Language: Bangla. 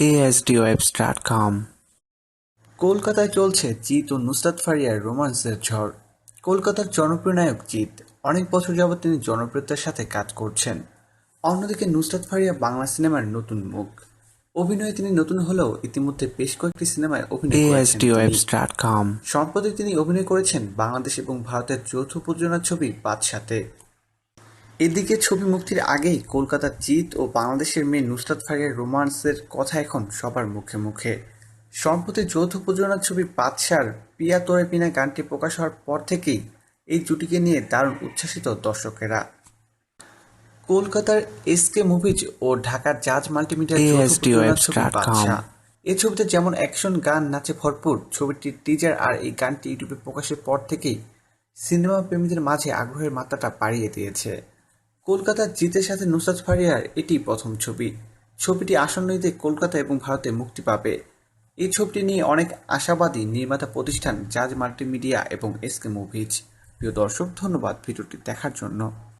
ASDWebs.com কলকাতায় চলছে জিৎ ও নুসরাত ফারিয়ার রোমান্সের ঝড়। কলকাতার জনপ্রিয় নায়ক জিৎ অনেক বছর যাবৎ তিনি জনপ্রিয়তার সাথে কাজ করছেন। অন্যদিকে নুসরাত ফারিয়া বাংলা সিনেমার নতুন মুখ। অভিনয়ে তিনি নতুন হলেও ইতিমধ্যে বেশ কয়েকটি সিনেমায় অভিনয় সম্প্রতি তিনি অভিনয় করেছেন বাংলাদেশ এবং ভারতের যৌথ প্রযোজনা ছবি বাদশাতে। এদিকে ছবি মুক্তির আগেই কলকাতার জিৎ ও বাংলাদেশের মেয়ে নুসরাত ফারিয়ার রোমান্সের কথা এখন সবার মুখে মুখে। সম্প্রতি যৌথ প্রযোজনার ছবি বাদশার পিয়া তোরে পিনা গানটি প্রকাশ হওয়ার পর থেকেই এই জুটিকে নিয়ে দারুণ উচ্ছ্বাসিত দর্শকেরা। কলকাতার এসকে মুভিজ ও ঢাকার জাজ মাল্টিমিডিয়া এই ছবিতে যেমন অ্যাকশন গান নাচে ভরপুর ছবিটির টিজার আর এই গানটি ইউটিউবে প্রকাশের পর থেকেই সিনেমা প্রেমীদের মাঝে আগ্রহের মাত্রাটা বাড়িয়ে দিয়েছে। কলকাতার জিতের সাথে নুসরাত ফারিয়ার এটি প্রথম ছবি। ছবিটি আসন্ন ঈদে কলকাতা এবং ভারতে মুক্তি পাবে। এই ছবিটি নিয়ে অনেক আশাবাদী নির্মাতা প্রতিষ্ঠান জাজ মাল্টিমিডিয়া এবং এসকে মুভিজ। প্রিয় দর্শক, ধন্যবাদ ভিডিওটি দেখার জন্য।